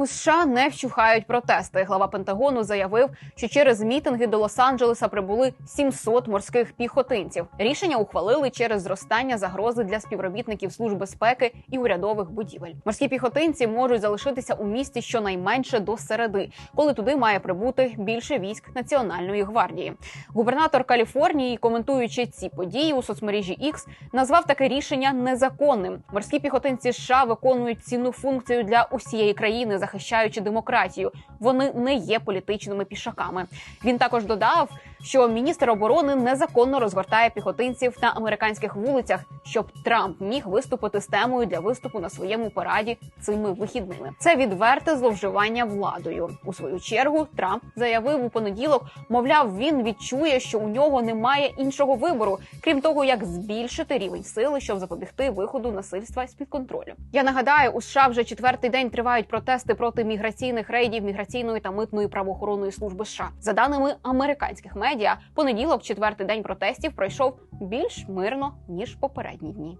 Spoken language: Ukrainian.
У США не вщухають протести. Глава Пентагону заявив, що через мітинги до Лос-Анджелеса прибули 700 морських піхотинців. Рішення ухвалили через зростання загрози для співробітників служб безпеки і урядових будівель. Морські піхотинці можуть залишитися у місті щонайменше до середи, коли туди має прибути більше військ Національної гвардії. Губернатор Каліфорнії, коментуючи ці події у соцмережі X, назвав таке рішення незаконним. Морські піхотинці США виконують цінну функцію для усієї країни, захищаючи демократію. Вони не є політичними пішаками. Він також додав, що міністр оборони незаконно розгортає піхотинців на американських вулицях, щоб Трамп міг виступити з темою для виступу на своєму параді цими вихідними. Це відверте зловживання владою. У свою чергу Трамп заявив у понеділок, мовляв, він відчує, що у нього немає іншого вибору, крім того, як збільшити рівень сили, щоб запобігти виходу насильства з під контролю. Я нагадаю, у США вже четвертий день тривають протести проти міграційних рейдів міграційної та митної правоохоронної служби США. За даними американських медіа, понеділок, четвертий день протестів, пройшов більш мирно ніж попередні дні.